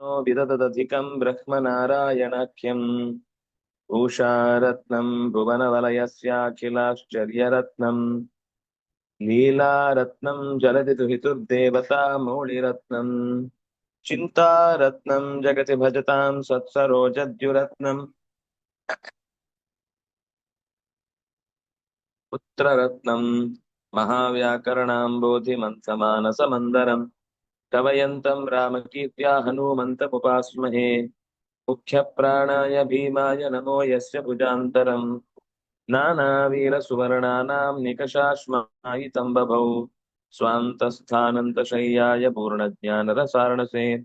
No विदधदधिकं ब्रह्मनारायणाख्यम् उषारत्नं भुवनवलयस्याखिलाश्चर्यरत्नम् लीलारत्नं जलति तुहितुर्देवता मौलिरत्नम् चिन्तारत्नं जगति भजतां सत्सरोजद्युरत्नम् पुत्ररत्नं महाव्याकरणाम्बोधिमन्तमानसमन्दरम् कवयन्तम् रामकीर्त्या हनूमन्तमुपास्महे। मुख्यप्राणाय भीमाय नमो यस्य भुजान्तरम् नानावीरसुवर्णानाम् निकषाश्मायितम् बभौ स्वान्तस्थानन्तशय्याय पूर्णज्ञानरसार्णसे।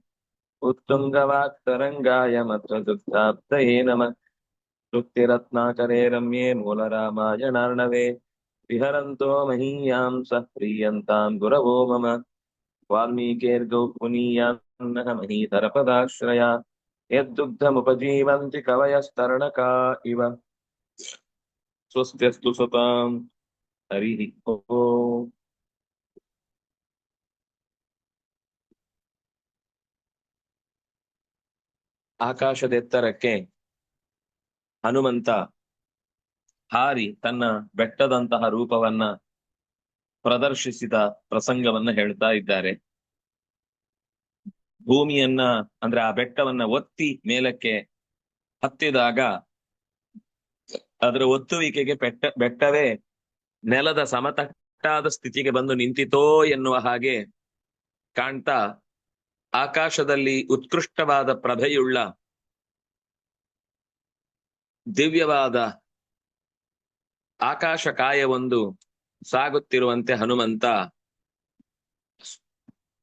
उत्तुङ्गवाक्तरङ्गाय मत्रदुग्धाब्दये नमः। तृप्तिरत्नाकरे रम्ये मूलरामायणार्णवे विहरन्तो महीयां सः प्रीयन्ताम् गुरवो मम। वाल्मीकेर्गौ पुनीयान्नः महीधरपदाश्रया यद्दुग्धमुपजीवन्ति कवयस्तरणका इव स्वस्त्यस्तु सताम् हरिः ओम् ಆಕಾಶದೆತ್ತರಕ್ಕೆ ಹನುಮಂತ ಹಾರಿ ತನ್ನ ಬೆಟ್ಟದಂತಹ ರೂಪವನ್ನ ಪ್ರದರ್ಶಿಸಿದ ಪ್ರಸಂಗವನ್ನ ಹೇಳ್ತಾ ಇದ್ದಾರೆ. ಭೂಮಿಯನ್ನ ಅಂದ್ರೆ ಆ ಬೆಟ್ಟವನ್ನ ಒತ್ತಿ ಮೇಲಕ್ಕೆ ಹತ್ತಿದಾಗ ಅದರ ಒತ್ತುವಿಕೆಗೆ ಬೆಟ್ಟ ಬೆಟ್ಟವೇ ನೆಲದ ಸಮತಟ್ಟಾದ ಸ್ಥಿತಿಗೆ ಬಂದು ನಿಂತಿತೋ ಎನ್ನುವ ಹಾಗೆ ಕಾಣ್ತಾ ಆಕಾಶದಲ್ಲಿ ಉತ್ಕೃಷ್ಟವಾದ ಪ್ರಭೆಯುಳ್ಳ ದಿವ್ಯವಾದ ಆಕಾಶ ಕಾಯವೊಂದು ಸಾಗುತ್ತಿರುವಂತೆ ಹನುಮಂತ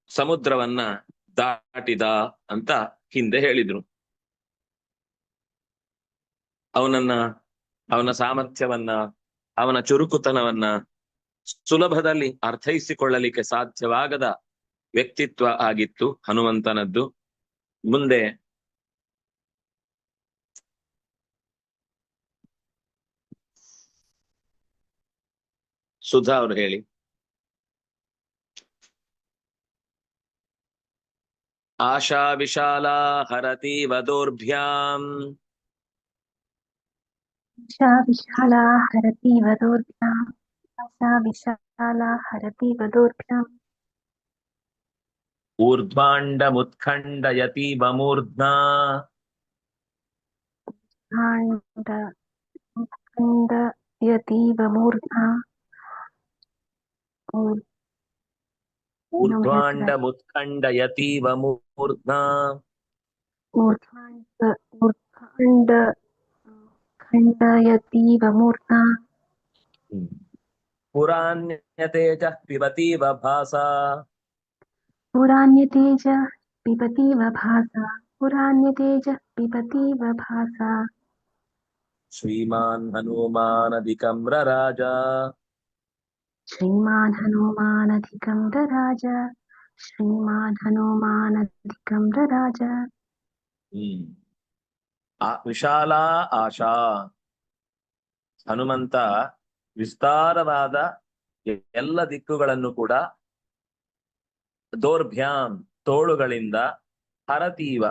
ಸಮುದ್ರವನ್ನ ದಾಟಿದ ಅಂತ ಹಿಂದೆ ಹೇಳಿದ್ರು. ಅವನನ್ನ, ಅವನ ಸಾಮರ್ಥ್ಯವನ್ನ, ಅವನ ಚುರುಕುತನವನ್ನ ಸುಲಭದಲ್ಲಿ ಅರ್ಥೈಸಿಕೊಳ್ಳಲಿಕ್ಕೆ ಸಾಧ್ಯವಾಗದ ವ್ಯಕ್ತಿತ್ವ ಆಗಿತ್ತು ಹನುಮಂತನದ್ದು. ಮುಂದೆ ಸುಧಾ ಅವರು ಹೇಳಿ ಆಶಾ ವಿಶಾಲ ಹರತಿ ವದೋರ್ಭ್ಯಾಂ सा विशाला हरति वदोर्भ्याम् सा विशाला हरति वदोर्भ्याम् ऊर्ध्वाण्डमुत्खण्डयति वमूर्ध्ना खण्ड खण्डयतीव और ऊर्ध्वाण्डमुत्खण्डयतीव मूर्ध्ना मूर्ध्वाण्ड खण्डयतीव मूर्ध्ना पुराण्यते च पिबतीव भासा। पुराण्यते च पिबतीव भासा। पुराण्यते च पिबतीव भासा। श्रीमान् श्रीमान् हनुमानधिकं रराज श्रीमान् हनुमानधिकं रराज ಹ್ಮ್ ಆ ವಿಶಾಲಾ ಆಶಾ ಹನುಮಂತ ವಿಸ್ತಾರವಾದ ಎ- ಎಲ್ಲ ದಿಕ್ಕುಗಳನ್ನು ಕೂಡ ದೌರ್ಭ್ಯಾಂ ತೋಳುಗಳಿಂದ ಹರತೀವ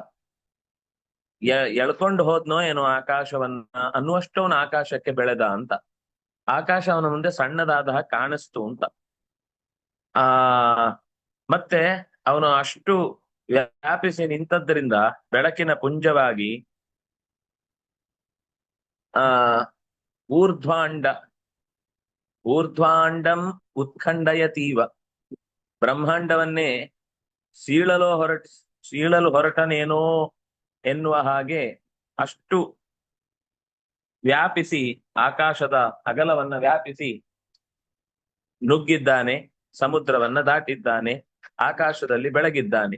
ಎ- ಎಳ್ಕೊಂಡು ಹೋದ್ನೋ ಏನೋ ಆಕಾಶವನ್ನ ಅನ್ನುವಷ್ಟವನ ಆಕಾಶಕ್ಕೆ ಬೆಳೆದ ಅಂತ ಆಕಾಶ ಅವನ ಮುಂದೆ ಸಣ್ಣದಾದ ಕಾಣಿಸ್ತು ಅಂತ. ಆ, ಮತ್ತೆ ಅವನು ಅಷ್ಟು ವ್ಯಾಪಿಸಿ ನಿಂತದ್ದರಿಂದ ಬೆಳಕಿನ ಪುಂಜವಾಗಿ, ಆ, ಊರ್ಧ್ವಾಂಡ, ಊರ್ಧ್ವಾಂಡಂ ಉತ್ಖಂಡಯತೀವ. ಬ್ರಹ್ಮಾಂಡವನ್ನೇ ಸೀಳಲು ಹೊರಟ, ಸೀಳಲು ಹೊರಟನೇನೋ ಎನ್ನುವ ಹಾಗೆ ಅಷ್ಟು ವ್ಯಾಪಿಸಿ ಆಕಾಶದ ಅಗಲವನ್ನ ವ್ಯಾಪಿಸಿ ನುಗ್ಗಿದ್ದಾನೆ, ಸಮುದ್ರವನ್ನ ದಾಟಿದ್ದಾನೆ, ಆಕಾಶದಲ್ಲಿ ಬೆಳಗಿದ್ದಾನೆ.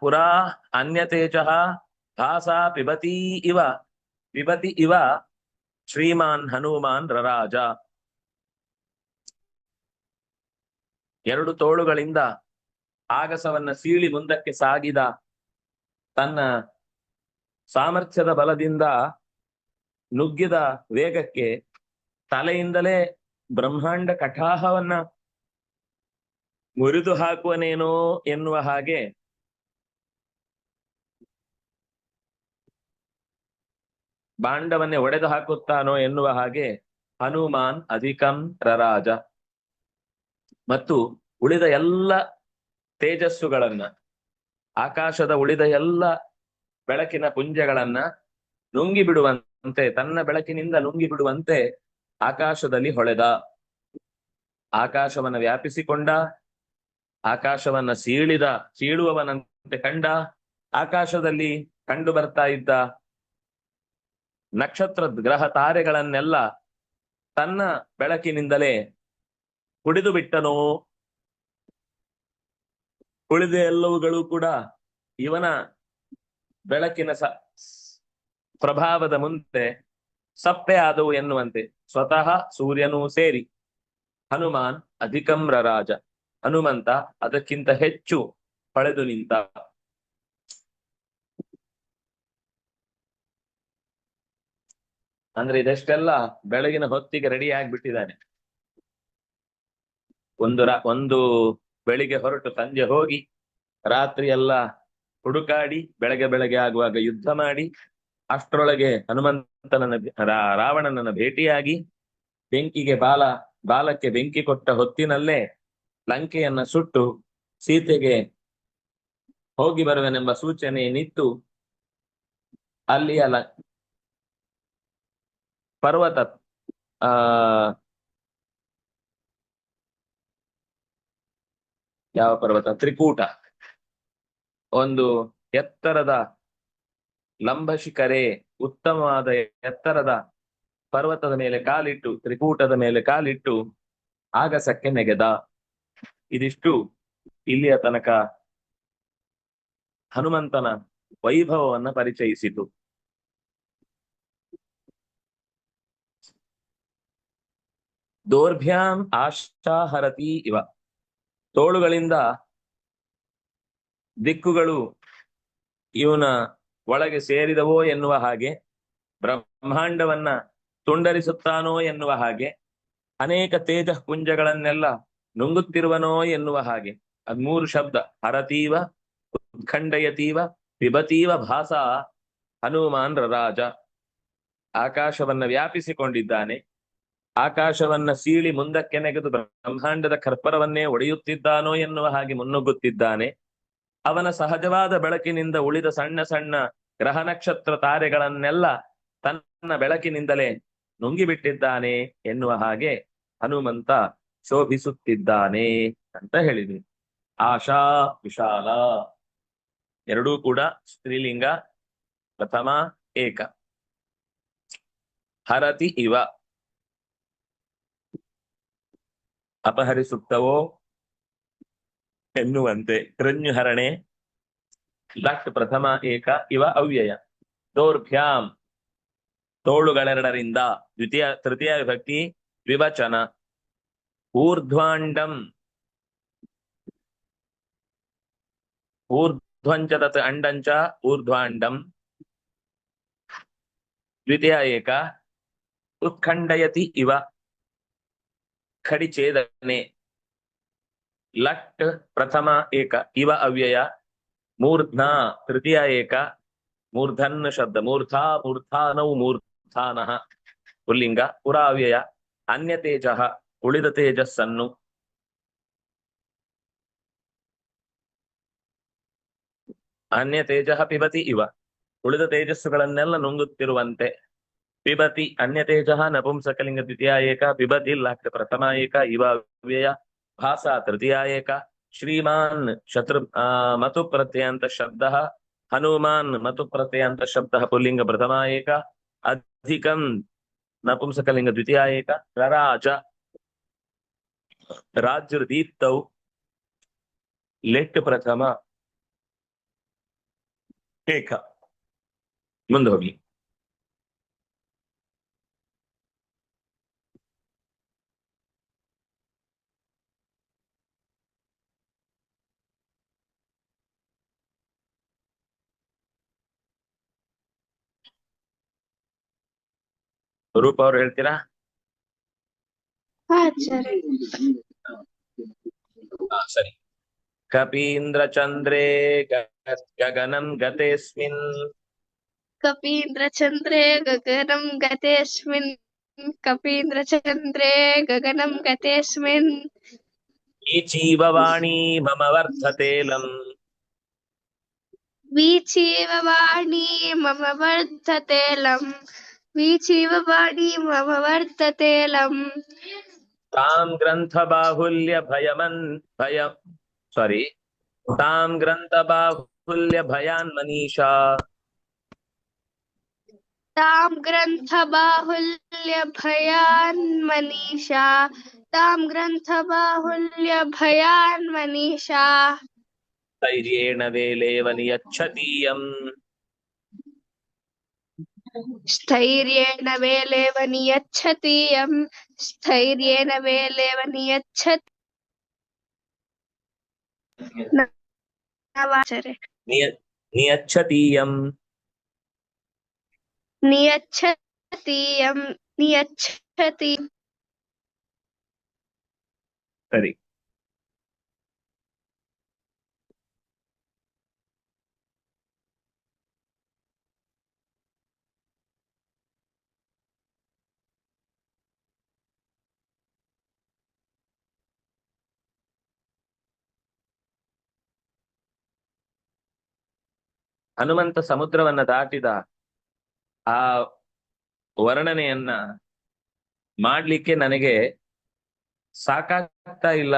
ಪುರಾ ಅನ್ಯತೇಜ ಭಾಸಾ ಪಿಬತಿ ಇವ ಪಿಬತಿ ಇವ ಶ್ರೀಮಾನ್ ಹನುಮಾನ್ ರರಾಜ. ಎರಡು ತೋಳುಗಳಿಂದ ಆಗಸವನ್ನ ಸೀಳಿ ಮುಂದಕ್ಕೆ ಸಾಗಿದ ತನ್ನ ಸಾಮರ್ಥ್ಯದ ಬಲದಿಂದ ನುಗ್ಗಿದ ವೇಗಕ್ಕೆ ತಲೆಯಿಂದಲೇ ಬ್ರಹ್ಮಾಂಡ ಕಟಾಹವನ್ನ ಮುರಿದು ಹಾಕುವನೇನೋ ಎನ್ನುವ ಹಾಗೆ ಬಾಂಡವನ್ನೇ ಒಡೆದು ಹಾಕುತ್ತಾನೋ ಎನ್ನುವ ಹಾಗೆ ಹನುಮಾನ್ ಅಧಿಕಂ ರರಾಜ. ಮತ್ತು ಉಳಿದ ಎಲ್ಲ ತೇಜಸ್ಸುಗಳನ್ನ, ಆಕಾಶದ ಉಳಿದ ಎಲ್ಲ ಬೆಳಕಿನ ಪುಂಜಗಳನ್ನ ನುಂಗಿ ಬಿಡುವಂತ ತನ್ನ ಬೆಳಕಿನಿಂದ ಲುಂಗಿ ಬಿಡುವಂತೆ ಆಕಾಶದಲ್ಲಿ ಹೊಳೆದ. ಆಕಾಶವನ್ನ ವ್ಯಾಪಿಸಿಕೊಂಡ, ಆಕಾಶವನ್ನ ಸೀಳಿದ, ಸೀಳುವವನಂತೆ ಕಂಡ, ಆಕಾಶದಲ್ಲಿ ಕಂಡು ಬರ್ತಾ ಇದ್ದ ನಕ್ಷತ್ರ ಗ್ರಹ ತಾರೆಗಳನ್ನೆಲ್ಲ ತನ್ನ ಬೆಳಕಿನಿಂದಲೇ ಕುಡಿದು ಬಿಟ್ಟನು. ಉಳಿದ ಎಲ್ಲವುಗಳು ಕೂಡ ಇವನ ಬೆಳಕಿನ ಪ್ರಭಾವದ ಮುಂದೆ ಸಪ್ಪೆ ಆದವು ಎನ್ನುವಂತೆ. ಸ್ವತಃ ಸೂರ್ಯನೂ ಸೇರಿ. ಹನುಮಾನ್ ಅಧಿಕಮ್ರ ರಾಜ. ಹನುಮಂತ ಅದಕ್ಕಿಂತ ಹೆಚ್ಚು ಹೊಳೆದು ನಿಂತ. ಅಂದ್ರೆ ಇದೆಷ್ಟೆಲ್ಲ ಬೆಳಗಿನ ಹೊತ್ತಿಗೆ ರೆಡಿ ಆಗ್ಬಿಟ್ಟಿದ್ದಾನೆ. ಒಂದು ರಾ, ಒಂದು ಬೆಳಿಗ್ಗೆ ಹೊರಟು ಸಂಜೆ ಹೋಗಿ ರಾತ್ರಿ ಎಲ್ಲ ಹುಡುಕಾಡಿ, ಬೆಳಗ್ಗೆ ಬೆಳಗ್ಗೆ ಆಗುವಾಗ ಯುದ್ಧ ಮಾಡಿ ಅಷ್ಟರೊಳಗೆ ಹನುಮಂತನನ್ನ ರಾವಣನನ್ನ ಭೇಟಿಯಾಗಿ ಬೆಂಕಿಗೆ ಬಾಲ, ಬಾಲಕ್ಕೆ ಬೆಂಕಿ ಕೊಟ್ಟ ಹೊತ್ತಿನಲ್ಲೇ ಲಂಕೆಯನ್ನ ಸುಟ್ಟು ಸೀತೆಗೆ ಹೋಗಿ ಬರುವೆನೆಂಬ ಸೂಚನೆ ನಿತ್ತು ಅಲ್ಲಿಯ ಲ, ಪರ್ವತ, ಆ, ಯಾವ ಪರ್ವತ? ತ್ರಿಕೂಟ. ಒಂದು ಎತ್ತರದ ಲಂಬಶಿಖರೆ ಉತ್ತಮವಾದ ಎತ್ತರದ ಪರ್ವತದ ಮೇಲೆ ಕಾಲಿಟ್ಟು, ತ್ರಿಕೂಟದ ಮೇಲೆ ಕಾಲಿಟ್ಟು ಆಗಸಕ್ಕೆ ನೆಗೆದ. ಇದಿಷ್ಟು ಇಲ್ಲಿಯ ತನಕ ಹನುಮಂತನ ವೈಭವವನ್ನ ಪರಿಚಯಿಸಿತು. ದೋರ್ಭ್ಯಾಂ ಆಶಾಹರತಿ ಇವ. ತೋಳುಗಳಿಂದ ದಿಕ್ಕುಗಳು ಇವನ ಒಳಗೆ ಸೇರಿದವೋ ಎನ್ನುವ ಹಾಗೆ, ಬ್ರಹ್ಮಾಂಡವನ್ನ ತುಂಡರಿಸುತ್ತಾನೋ ಎನ್ನುವ ಹಾಗೆ, ಅನೇಕ ತೇಜ ಕುಂಜಗಳನ್ನೆಲ್ಲ ನುಂಗುತ್ತಿರುವನೋ ಎನ್ನುವ ಹಾಗೆ ಅದ್ ಮೂರು ಶಬ್ದ, ಹರತೀವ, ಉತ್ಖಂಡಯತೀವ ಪಿಬತೀವ ಭಾಸ ಹನುಮಾನ್ ರಾಜ. ಆಕಾಶವನ್ನ ವ್ಯಾಪಿಸಿಕೊಂಡಿದ್ದಾನೆ. ಆಕಾಶವನ್ನ ಸೀಳಿ ಮುಂದಕ್ಕೆ ನೆಗೆದು ಬ್ರಹ್ಮಾಂಡದ ಕರ್ಪರವನ್ನೇ ಒಡೆಯುತ್ತಿದ್ದಾನೋ ಎನ್ನುವ ಹಾಗೆ ಮುನ್ನುಗ್ಗುತ್ತಿದ್ದಾನೆ. ಅವನ ಸಹಜವಾದ ಬೆಳಕಿನಿಂದ ಉಳಿದ ಸಣ್ಣ ಸಣ್ಣ ಗ್ರಹ ನಕ್ಷತ್ರ ತಾರೆಗಳನ್ನೆಲ್ಲ ತನ್ನ ಬೆಳಕಿನಿಂದಲೇ ನುಂಗಿಬಿಟ್ಟಿದ್ದಾನೆ ಎನ್ನುವ ಹಾಗೆ ಹನುಮಂತ ಶೋಭಿಸುತ್ತಿದ್ದಾನೆ ಅಂತ ಹೇಳಿದ್ವಿ ಆಶಾ, ವಿಶಾಲ ಎರಡೂ ಕೂಡ ಸ್ತ್ರೀಲಿಂಗ, ಪ್ರಥಮ, ಏಕ. ಹರತಿ ಇವ. ಅಪಹರಿಸುತ್ತವೋ ಎನ್ನುವಂತೆ ಕೃನ್ಯುಹರಣೆ ಲಟ್ ಪ್ರಥಮ ಏಕ ಇವ ಅವ್ಯಯ. ದೌರ್ಭ್ಯಾಂ. ತೋಳುಗಳೆರಡರಿಂದ. ದ್ವಿತೀಯ, ತೃತೀಯ ವಿಭಕ್ತಿ, ವಿವಚನ. ಊರ್ಧ್ವಾಂಡಂ. ಊರ್ಧ್ವಂಚ ತತ್ ಅಂಡಂಚ, ಊರ್ಧ್ವಾಂಡಂ. ದ್ವಿತೀಯ ಏಕ. ಉತ್ಖಂಡಯತಿ ಇವ. ಖಡಿಛೇದನೆ ಲಟ್ ಪ್ರಥಮ ಏಕ, ಇವ ಅವ್ಯಯ, ಮೂರ್ಧ್ನ ತೃತೀಯ ಏಕ, ಮೂರ್ಧನ್ ಶಬ್ದ, ಮೂರ್ಧಾ, ಮೂರ್ಧಾನೌ, ಮೂರ್ಧಾನಃ, ಪುಲ್ಲಿಂಗ, ಪುರ ಅವ್ಯಯ, ಅನ್ಯ ತೇಜ, ಉಳಿದ ತೇಜಸ್ಸನ್ನು. ಅನ್ಯ ತೇಜ ಪಿಬತಿ ಇವ, ಉಳಿದ ತೇಜಸ್ಸುಗಳನ್ನೆಲ್ಲ ನುಂಗುತ್ತಿರುವಂತೆ. ಪಿಬತಿ, ಅನ್ಯ ತೇಜ, ನಪುಂಸಕಲಿಂಗ ದ್ವಿತೀಯ ಏಕ, ಪಿಬತಿ ಲಕ್ ಪ್ರಥಮ ಏಕ, ಇವ ಅವ್ಯಯ ಭಾಸ ತೃತೀಯ ಏಕ ಶ್ರೀಮಾನ್ ಶತ್ರು ಆ ಮತು ಪ್ರತ್ಯಂತ ಶಬ್ದ ಹನುಮಾನ್ ಮತು ಪ್ರತ್ಯಂತ ಶಬ್ದ ಪುಲ್ಲಿಂಗ ಪ್ರಥಮ ಏಕ ಅಧಿಕಂ ನಪುಂಸಕಲಿಂಗ ದ್ವಿತೀಯ ಏಕ ರರಾಜ ರಾಜ್ಯ ದೀಪ್ತೌ ಲೆಟ್ ಪ್ರಥಮ ಏಕ ಮುಂದೆ ಹೋಗಿ ರೂಪ ಅವ್ರು ಹೇಳ್ತೀರಾ ಹಾ, ಸರಿ ಕಪೀಂದ್ರ ಚಂದ್ರೇ ಗ- ಗಗನಂ ಗತೇಸ್ಮಿನ್ कपीन्द्रचन्द्रे गगनं गतेऽस्मिन् कपीन्द्रचन्द्रे गगनं गतेऽस्मिन् ईचीव वाणी मम वर्धतेलम् वीचीव वाणी मम वर्धतेलम् वीचीव वाणी मम वर्धतेलम् तां ग्रन्थबाहुल्य भयमन् भय सारी तां ग्रन्थबाहुल्य भयान्मनीषा तां ग्रन्थबाहुल्य भयान्मनीषा तां ग्रन्थबाहुल्य भयान्मनीषा धैर्येण वेलेव नियच्छतीयम् स्थैर्येण वेलेव नियच्छतीयं स्थैर्येण वेलेव नियच्छति नवाचरे निय नियच्छतीयम् नियच्छतीयं नियच्छति ಸರಿ ಹನುಮಂತ ಸಮುದ್ರವನ್ನ ದಾಟಿದ ಆ ವರ್ಣನೆಯನ್ನ ಮಾಡ್ಲಿಕ್ಕೆ ನನಗೆ ಸಾಕಾಗ್ತಾ ಇಲ್ಲ.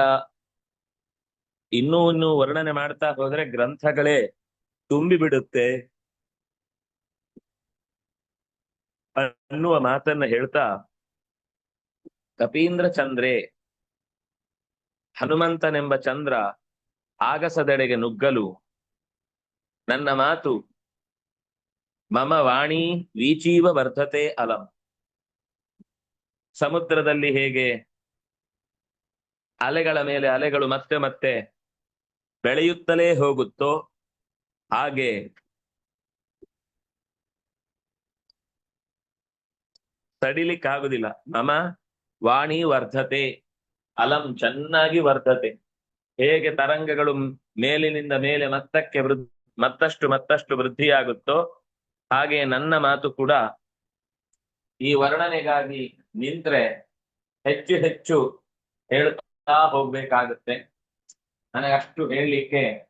ಇನ್ನೂ ಇನ್ನೂ ವರ್ಣನೆ ಮಾಡ್ತಾ ಹೋದ್ರೆ ಗ್ರಂಥಗಳೇ ತುಂಬಿ ಬಿಡುತ್ತೆ ಅನ್ನುವ ಮಾತನ್ನ ಹೇಳ್ತಾ ಕಪೀಂದ್ರ ಚಂದ್ರೆ ಹನುಮಂತನೆಂಬ ಚಂದ್ರ ಆಗಸದೆಡೆಗೆ ನುಗ್ಗಲು ನನ್ನ ಮಾತು. ಮಮ ವಾಣಿ ವೀಚೀವ ವರ್ಧತೆ ಅಲಂ. ಸಮುದ್ರದಲ್ಲಿ ಹೇಗೆ? ಅಲೆಗಳ ಮೇಲೆ ಅಲೆಗಳು ಮತ್ತೆ ಮತ್ತೆ ಬೆಳೆಯುತ್ತಲೇ ಹೋಗುತ್ತೋ ಹಾಗೆ. ತಡಿಲಿಕ್ಕಾಗುದಿಲ್ಲ ಮಮ ವಾಣಿ ವರ್ಧತೆ, ಅಲಂ ಚೆನ್ನಾಗಿ ವರ್ಧತೆ. ಹೇಗೆ ತರಂಗಗಳು ಮೇಲಿನಿಂದ ಮೇಲೆ ಮತ್ತಕ್ಕೆ ವೃದ್ಧ ಮತ್ತಷ್ಟು ಮತ್ತಷ್ಟು ವೃದ್ಧಿಯಾಗುತ್ತೋ ಹಾಗೆ ನನ್ನ ಮಾತು ಕೂಡ ಈ ವರ್ಣನೆಗಾಗಿ ನಿಂತ್ರೆ ಹೆಚ್ಚು ಹೆಚ್ಚು ಹೇಳ್ತಾ ಹೋಗ್ಬೇಕಾಗುತ್ತೆ. ನನಗೆ ಅಷ್ಟು ಹೇಳಲಿಕ್ಕೆ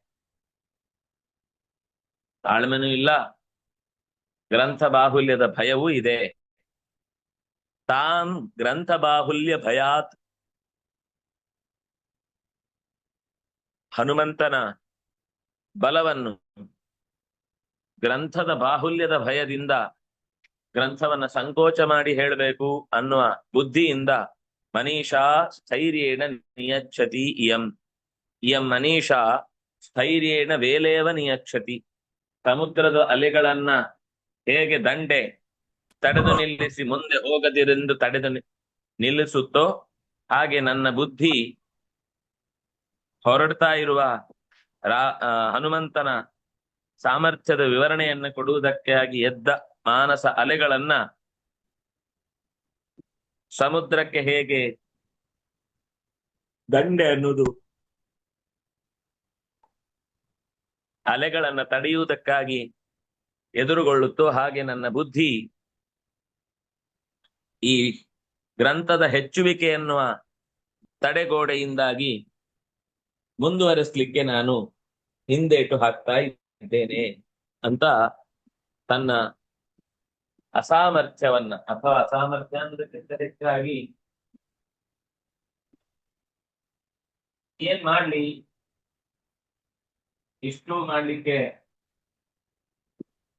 ತಾಳ್ಮೆನೂ ಇಲ್ಲ. ಗ್ರಂಥ ಬಾಹುಲ್ಯದ ಭಯವೂ ಇದೆ. ತಾನ್ ಗ್ರಂಥ ಬಾಹುಲ್ಯ ಭಯಾತ್ ಹನುಮಂತನ ಬಲವನ್ನು ಗ್ರಂಥದ ಬಾಹುಲ್ಯದ ಭಯದಿಂದ ಗ್ರಂಥವನ್ನ ಸಂಕೋಚ ಮಾಡಿ ಹೇಳಬೇಕು ಅನ್ನುವ ಬುದ್ಧಿಯಿಂದ ಮನೀಷಾ ಸ್ಥೈರ್ಯೇಣ ನಿಯಚ್ಛತಿ ಇಯಂ. ಇಯಂ ಮನೀಷಾ ಸ್ಥೈರ್ಯೇಣ ವೇಲೇವ ನಿಯಚ್ಛತಿ. ಸಮುದ್ರದ ಅಲೆಗಳನ್ನ ಹೇಗೆ ದಂಡೆ ತಡೆದು ನಿಲ್ಲಿಸಿ ಮುಂದೆ ಹೋಗದಿರೆಂದು ತಡೆದು ನಿಲ್ಲಿಸುತ್ತೋ ಹಾಗೆ ನನ್ನ ಬುದ್ಧಿ ಹೊರಡ್ತಾ ಇರುವ ರಾ ಹನುಮಂತನ ಸಾಮರ್ಥ್ಯದ ವಿವರಣೆಯನ್ನು ಕೊಡುವುದಕ್ಕಾಗಿ ಎದ್ದ ಮಾನಸ ಅಲೆಗಳನ್ನ ಸಮುದ್ರಕ್ಕೆ ಹೇಗೆ ದಂಡೆ ಅನ್ನುವುದು ಅಲೆಗಳನ್ನ ತಡೆಯುವುದಕ್ಕಾಗಿ ಎದುರುಗೊಳ್ಳುತ್ತೋ ಹಾಗೆ ನನ್ನ ಬುದ್ಧಿ ಈ ಗ್ರಂಥದ ಹೆಚ್ಚುವಿಕೆ ಎನ್ನುವ ತಡೆಗೋಡೆಯಿಂದಾಗಿ ಮುಂದುವರೆಸಲಿಕ್ಕೆ ನಾನು ಹಿಂದೇಟು ಹಾಕ್ತಾ ಇದ್ದೇನೆ ಅಂತ ತನ್ನ ಅಸಾಮರ್ಥ್ಯವನ್ನ ಅಥವಾ ಅಸಾಮರ್ಥ್ಯ ಅನ್ನೋದಕ್ಕಿಂತ ಹೆಚ್ಚಾಗಿ ಏನ್ ಮಾಡ್ಲಿ? ಇಷ್ಟು ಮಾಡ್ಲಿಕ್ಕೆ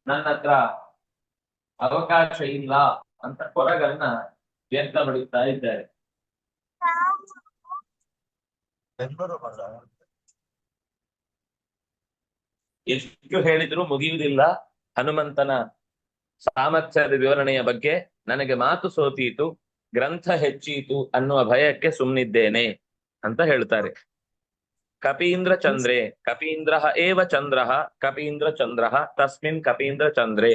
ನನ್ನ ಹತ್ರ ಅವಕಾಶ ಇಲ್ಲ ಅಂತ ಕೊರಗನ್ನ ವ್ಯಕ್ತಪಡಿಸ್ತಾ ಇದ್ದಾರೆ. ಎಷ್ಟು ಹೇಳಿದ್ರು ಮುಗಿಯುವುದಿಲ್ಲ. ಹನುಮಂತನ ಸಾಮರ್ಥ್ಯದ ವಿವರಣೆಯ ಬಗ್ಗೆ ನನಗೆ ಮಾತು ಸೋತೀತು ಗ್ರಂಥ ಹೆಚ್ಚೀತು ಅನ್ನುವ ಭಯಕ್ಕೆ ಸುಮ್ಮನಿದ್ದೇನೆ ಅಂತ ಹೇಳ್ತಾರೆ. ಕಪೀಂದ್ರ ಚಂದ್ರೆ ಕಪೀಂದ್ರ ಏವ ಚಂದ್ರ ಕಪೀಂದ್ರ ಚಂದ್ರ ತಸ್ಮಿನ್ ಕಪೀಂದ್ರ ಚಂದ್ರೆ.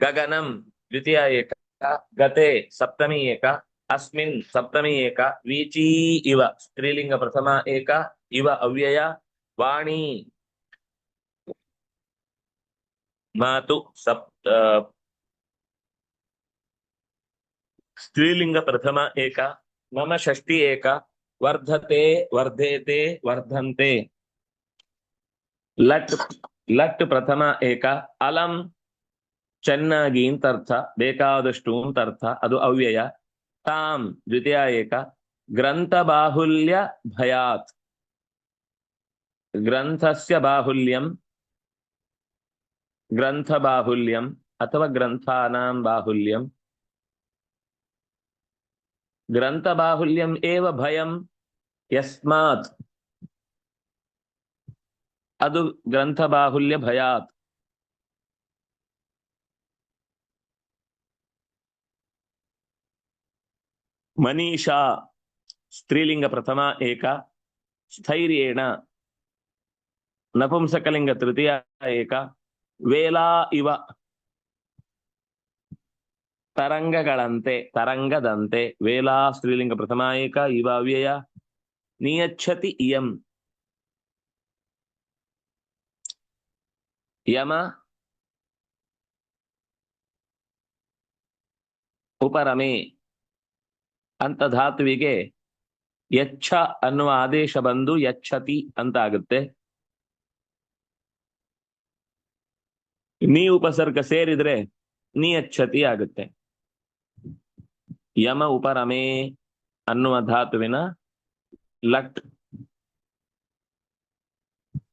ಗಗನಂ ದ್ವಿತೀಯ ಏಕ, ಗತೆ ಸಪ್ತಮಿ ಏಕ, ಅಸ್ಮಿನ್ ಸಪ್ತಮಿ ಏಕ, ವೀಚೀ ಇವ, ಸ್ತ್ರೀಲಿಂಗ ಪ್ರಥಮ ಏಕ, ಇವ ಅವ್ಯಯ, ವಾಣಿ ಮಾತು ಸಪ್ತ ಸ್ತ್ರೀಲಿಂಗ ಪ್ರಥಮ ಏಕ ಮಮ ಷಷ್ಠಿ ಏಕ, ವರ್ಧತೆ, ವರ್ಧೇತೆ, ವರ್ಧಂತೆ. ಲಟ್ ಲಟ್ ಪ್ರಥಮ ಏಕ, ಅಲಂ ಚೆನ್ನಾಗಿ ಅಂತ ಅರ್ಥ, ಬೇಕಾದಷ್ಟು ಅಂತ ಅರ್ಥ, ಅದು ಅವ್ಯಯ. ತಾಂ ದ್ವಿತೀಯ ಏಕ, ಗ್ರಂಥ ಬಾಹುಲ್ಯ ಭಯಾತ್. ಗ್ರಂಥಸ್ಯ ಬಾಹುಲ್ಯಂ ಗ್ರಂಥ ಬಾಹುಲ್ಯಂ ಅಥವಾ ಗ್ರಂಥಾನಾಂ ಬಾಹುಲ್ಯಂ ಗ್ರಂಥ ಬಾಹುಲ್ಯಂ ಏವ ಭಯಂ ಯಸ್ಮಾತ್ ಅದು ಗ್ರಂಥ ಬಾಹುಲ್ಯ ಭಯಾತ್ ಮನೀಷಾ ಸ್ತ್ರೀಲಿಂಗ ಪ್ರಥಮ ಏಕ ಸ್ಥೈರ್ಯೇಣ ನಪುಂಸಕಲಿಂಗ ತೃತೀಯ ಏಕ ವೇಲಾ ಇವ. ತರಂಗಗಳಂತೆ, ತರಂಗದಂತೆ, ವೇಲಾ, ಸ್ತ್ರೀಲಿಂಗ ಪ್ರಥಮಾಯಿಕ, ಇವ, ಅವ್ಯಯ, ನಿಯಚ್ಛತಿ ಇಯಂ. ಯಮ, ಉಪರಮೆ ಅಂತ ಧಾತುವಿಗೆ ಯಚ್ಛ ಅನ್ನುವ ಆದೇಶ ಬಂದು ಯಚ್ಛತಿ ಅಂತ ಆಗುತ್ತೆ ನೀ ಉಪಸರ್ಗ ಸೇರಿದ್ರೆ ನಿಯಚ್ಛತಿ ಆಗುತ್ತೆ. ಯಮ ಉಪರಮೇ ಅನ್ನುವ ಧಾತುವಿನ ಲಟ್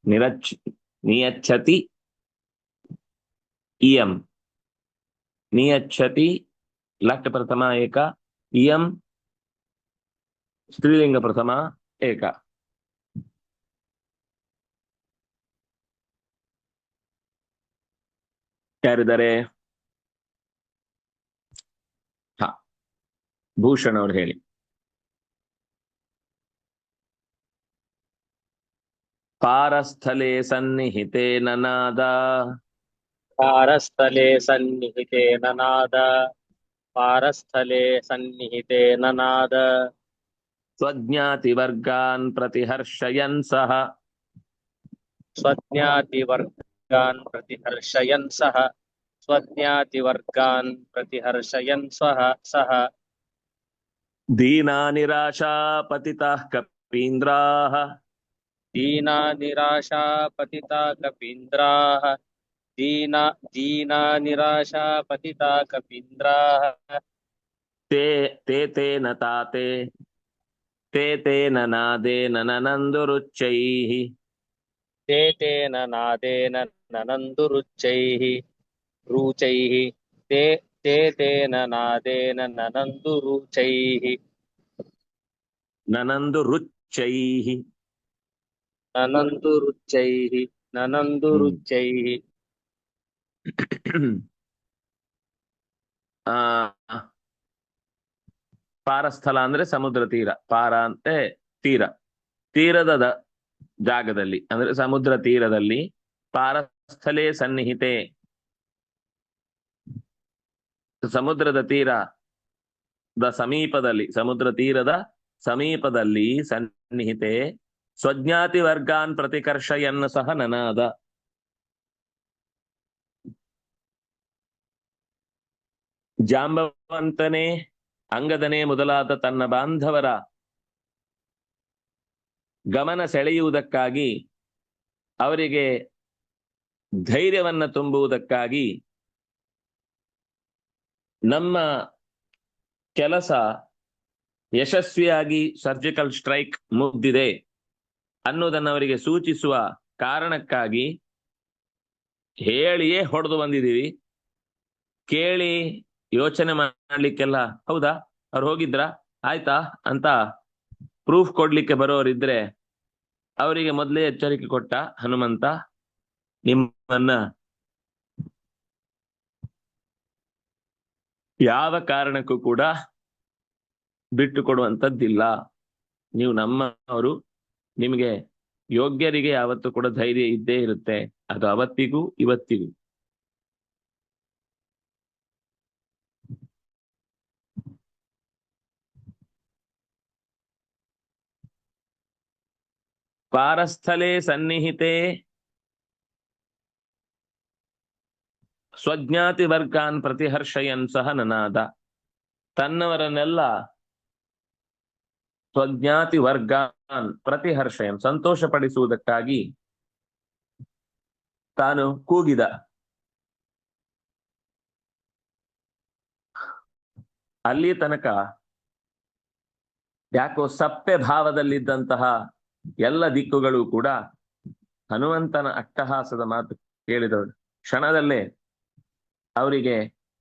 ನಿರಚ್ ನಿಯಚ್ಛತಿ ಇಯಂ. ನಿಯಚ್ಛತಿ ಲಟ್ ಪ್ರಥಮ ಏಕ, ಇಯಂ ಸ್ತ್ರೀಲಿಂಗ ಪ್ರಥಮ ಏಕ. ಯಾರಿದ್ದಾರೆ? ಹ ಭೂಷಣ್ ಅವ್ರು ಹೇಳಿ. ಪಾರಸ್ಥಲೆ ಸನ್ನಿಹಿತೆ ನನಾದ. ಪಾರಸ್ಥಲೆ ಸನ್ನಿಹಿತೆ ನನಾದ. ಪಾರಸ್ಥಲೆ ಸನ್ನಿಹಿತೆ ನನಾದ. ಸ್ವಜ್ಞಾತಿವರ್ಗಾನ್ ಪ್ರತಿಹರ್ಷಯನ್ ಸಹ. ಸ್ವಜ್ಞಾತಿವರ್ಗಾನ್ gan pratiharayan saha. Swadnyatiwar gan pratiharayan saha saha. Di nirasha patita kapindra ha di na nirasha patita kapindra ha di na di nirasha patita kapindra ha te. Te te nata te te te nanade nananandurucchihi te te nanade nan ನನಂದು ರುಚೈಹಿ ರುಚೈಹಿ ತೇ ತೇ ತೇನ ನಾದೇನ ನನಂದು ರುಚೈಹಿ ನನಂದು ರುಚೈಹಿ ನನಂದು ರುಚೈಹಿ ನನಂದು ರುಚೈಹಿ ಆ ಪಾರಸ್ಥಲ ಅಂದ್ರೆ ಸಮುದ್ರ ತೀರ ಪಾರ ಅಂತೆ ತೀರ ತೀರದ ಜಾಗದಲ್ಲಿ ಅಂದ್ರೆ ಸಮುದ್ರ ತೀರದಲ್ಲಿ ಪಾರ ಪಾರಸ್ಥಲೇ ಸನ್ನಿಹಿತೆ. ಸಮುದ್ರದ ತೀರದ ಸಮೀಪದಲ್ಲಿ, ಸಮುದ್ರ ತೀರದ ಸಮೀಪದಲ್ಲಿ ಸನ್ನಿಹಿತೆ. ಸ್ವಜ್ಞಾತಿ ವರ್ಗಾನ್ ಪ್ರತಿಕರ್ಷಯನ್ನ ಸಹ ನನಾದ. ಜಾಂಬವಂತನೇ, ಅಂಗದನೇ ಮೊದಲಾದ ತನ್ನ ಬಾಂಧವರ ಗಮನ ಸೆಳೆಯುವುದಕ್ಕಾಗಿ ಅವರಿಗೆ ಧೈರ್ಯವನ್ನ ತುಂಬುವುದಕ್ಕಾಗಿ ನಮ್ಮ ಕೆಲಸ ಯಶಸ್ವಿಯಾಗಿ ಸರ್ಜಿಕಲ್ ಸ್ಟ್ರೈಕ್ ಮುಗ್ದಿದೆ ಅನ್ನೋದನ್ನ ಅವರಿಗೆ ಸೂಚಿಸುವ ಕಾರಣಕ್ಕಾಗಿ ಹೇಳಿಯೇ ಹೊಡೆದು ಬಂದಿದ್ದೀವಿ. ಕೇಳಿ ಯೋಚನೆ ಮಾಡ್ಲಿಕ್ಕೆಲ್ಲ ಹೌದಾ? ಅವ್ರು ಹೋಗಿದ್ರಾ? ಆಯ್ತಾ? ಅಂತ ಪ್ರೂಫ್ ಕೊಡ್ಲಿಕ್ಕೆ ಬರೋರಿದ್ರೆ ಅವರಿಗೆ ಮೊದಲೇ ಎಚ್ಚರಿಕೆ ಕೊಟ್ಟ ಹನುಮಂತ. ನಿಮ್ಮನ್ನ ಯಾವ ಕಾರಣಕ್ಕೂ ಕೂಡ ಬಿಟ್ಟು ಕೊಡುವಂಥದ್ದಿಲ್ಲ ನೀವು ನಮ್ಮವರು, ನಿಮಗೆ ಯೋಗ್ಯರಿಗೆ ಯಾವತ್ತು ಕೂಡ ಧೈರ್ಯ ಇದ್ದೇ ಇರುತ್ತೆ. ಅದು ಅವತ್ತಿಗೂ, ಇವತ್ತಿಗೂ. ಪಾರಸ್ಥಲೆ ಸನ್ನಿಹಿತೆ ಸ್ವಜ್ಞಾತಿ ವರ್ಗಾನ್ ಪ್ರತಿಹರ್ಷಯನ್ ಸಹ ನನಾದ. ತನ್ನವರನ್ನೆಲ್ಲ ಸ್ವಜ್ಞಾತಿ ವರ್ಗಾನ್ ಪ್ರತಿಹರ್ಷಯನ್ ಸಂತೋಷಪಡಿಸುವುದಕ್ಕಾಗಿ ತಾನು ಕೂಗಿದ. ಅಲ್ಲಿ ತನಕ ಯಾಕೋ ಸಪ್ಪೆ ಭಾವದಲ್ಲಿದ್ದಂತಹ ಎಲ್ಲ ದಿಕ್ಕುಗಳು ಕೂಡ ಹನುಮಂತನ ಅಟ್ಟಹಾಸದ ಮಾತು ಕೇಳಿದವರು ಕ್ಷಣದಲ್ಲೇ ಅವರಿಗೆ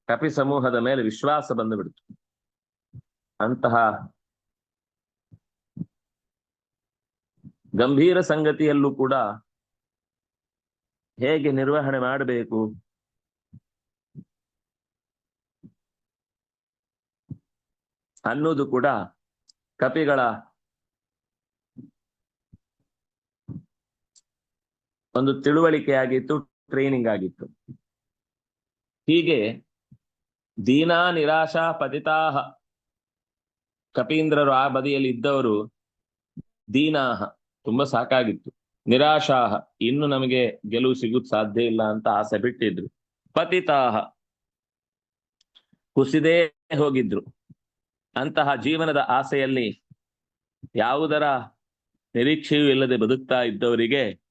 ಕಪಿ ಸಮೂಹದ ಮೇಲೆ ವಿಶ್ವಾಸ ಬಂದು ಬಿಡ್ತು ಅಂತಹ ಗಂಭೀರ ಸಂಗತಿಯಲ್ಲೂ ಕೂಡ ಹೇಗೆ ನಿರ್ವಹಣೆ ಮಾಡಬೇಕು? ಅನ್ನೋದು ಕೂಡ ಕಪಿಗಳ ಒಂದು ತಿಳುವಳಿಕೆಯಾಗಿತ್ತು ಟ್ರೈನಿಂಗ್ ಆಗಿತ್ತು. ಹೀಗೆ ದೀನಾ ನಿರಾಶಾ ಪತಿತಾಹ ಕಪೀಂದ್ರರು ಆ ಬದಿಯಲ್ಲಿ ಇದ್ದವರು ದೀನಾಹ. ತುಂಬಾ ಸಾಕಾಗಿತ್ತು. ನಿರಾಶಾಹ. ಇನ್ನು ನಮಗೆ ಗೆಲುವು ಸಿಗುತ್ ಸಾಧ್ಯ ಇಲ್ಲ ಅಂತ ಆಸೆ ಬಿಟ್ಟಿದ್ರು. ಪತಿತಾಹ. ಕುಸಿದೇ ಹೋಗಿದ್ರು. ಅಂತಹ ಜೀವನದ ಆಸೆಯಲ್ಲಿ ಯಾವುದರ ನಿರೀಕ್ಷೆಯೂ ಇಲ್ಲದೆ ಬದುಕ್ತಾ ಇದ್ದವರಿಗೆ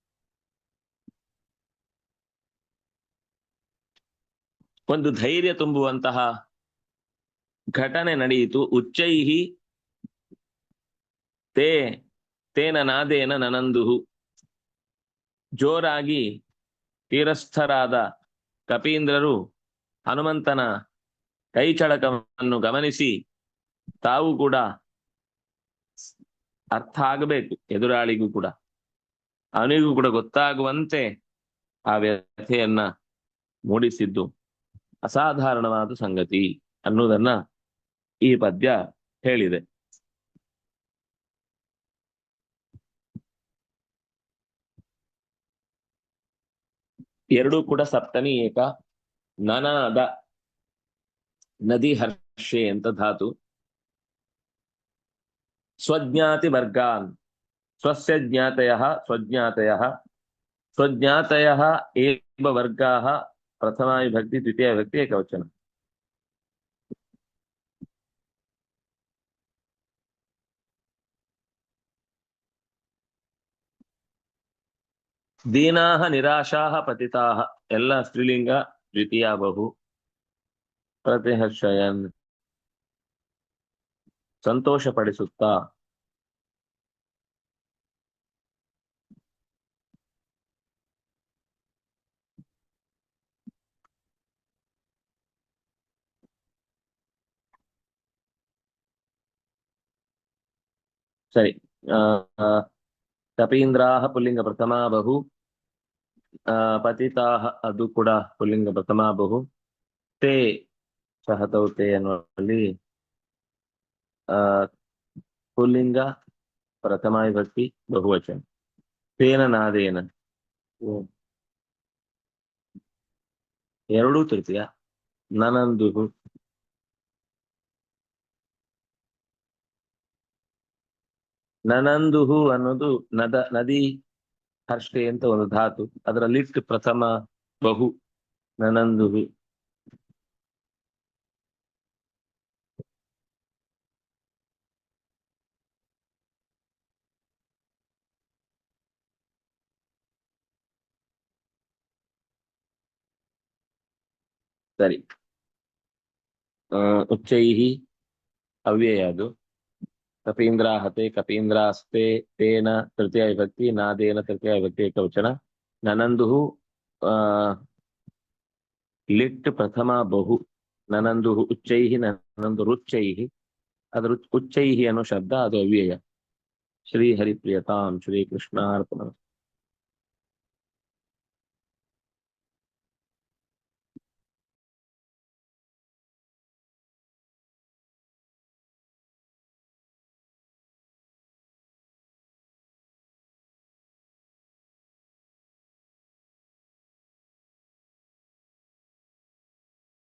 ಒಂದು ಧೈರ್ಯ ತುಂಬುವಂತಹ ಘಟನೆ ನಡೆಯಿತು. ಉಚ್ಚೈಹಿ ತೇ, ತೇನ ನಾದೇನ ನನಂದುಹು ಜೋರಾಗಿ ತೀರಸ್ಥರಾದ ಕಪೀಂದ್ರರು ಹನುಮಂತನ ಕೈಚಳಕವನ್ನು ಗಮನಿಸಿ ತಾವು ಕೂಡ ಅರ್ಥ ಆಗಬೇಕು, ಎದುರಾಳಿಗೂ ಕೂಡ. ಅವನಿಗೂ ಕೂಡ ಗೊತ್ತಾಗುವಂತೆ ಆ ವ್ಯಥೆಯನ್ನ ಮೂಡಿಸಿದ್ದು. ಅಸಾಧಾರಣವಾದ ಸಂಗತಿ ಅನ್ನೋದನ್ನ ಈ ಪದ್ಯ ಹೇಳಿದೆ. ಎರಡೂ ಕೂಡ ಸಪ್ತನಿ ಏಕ ನನಾದ ನದಿ ಹರ್ಷೆ ಅಂತ ಧಾತು. ಸ್ವಜ್ಞಾತಿ ವರ್ಗಾನ್ ಸ್ವಸ್ಯ ಜ್ಞಾತಯ ಸ್ವಜ್ಞಾತಯ ಸ್ವಜ್ಞಾತಯ ಏವ ವರ್ಗಾ ಪ್ರಥಮ ವಿಭಕ್ತಿ ದ್ವಿತೀಯ ವಿಭಕ್ತಿ ಏಕವಚನ. ದೀನಾಹ ನಿರಾಶಾಹ ಪತಿತಾಹ. ಎಲ್ಲ ಸ್ತ್ರೀಲಿಂಗ ದ್ವಿತೀಯ ಬಹು. ಪ್ರತಿಹರ್ಷಯನ್. ಸಂತೋಷ ಸರಿ. ಆ, ಪುಲ್ಲಿಂಗ ಪ್ರಥಮ ಬಹು ಪತಿತಾಹ ಅದು ಕೂಡ ಪುಲ್ಲಿಂಗ ಪ್ರಥಮ ಬಹು ತೇ ಸಹತೌ ತೇ ಅನ್ನುವಲ್ಲಿ ಪುಲ್ಲಿಂಗ ಪ್ರಥಮ ವಿಭಕ್ತಿ ಬಹುವಚನ. ತೇನ ನಾದೇನ. ಎರಡೂ ತೃತೀಯ ನನಂದುಹು. ನನಂದುಹು ಅನ್ನೋದು ನದ, ನದಿ, ಹರ್ಷೆ ಅಂತ ಒಂದು ಧಾತು. ಅದರ ಲಿಫ್ಟ್ ಪ್ರಥಮ ಬಹು ನನಂದುಹು ಸರಿ. ಉಚ್ಚೈ ಅವ್ಯಯ ಅದು ಕಪೀಂದ್ರಾಹತೆ ಕಪೀಂದ್ರಾಸ್ತೆ ತೇನ ತೃತೀಯ ವಿಭಕ್ತಿ ನಾದೇನ ತೃತೀಯ ವಿಭಕ್ತಿ ಏಕವಚನ ನನಂದು ಲಿಟ್ ಪ್ರಥಮ ಬಹು, ನನಂದು ಉಚ್ಚೈಹಿ, ನನಂದು ರುಚ್ಚೈಹಿ. ಅದ್ರ ಉಚ್ಚೈಹಿ ಅನ್ನೋ ಶಬ್ದ, ಅದು ಅವ್ಯಯ. ಶ್ರೀ ಹರಿಪ್ರಿಯತಾಂ ಶ್ರೀ ಕೃಷ್ಣಾರ್ಪಣ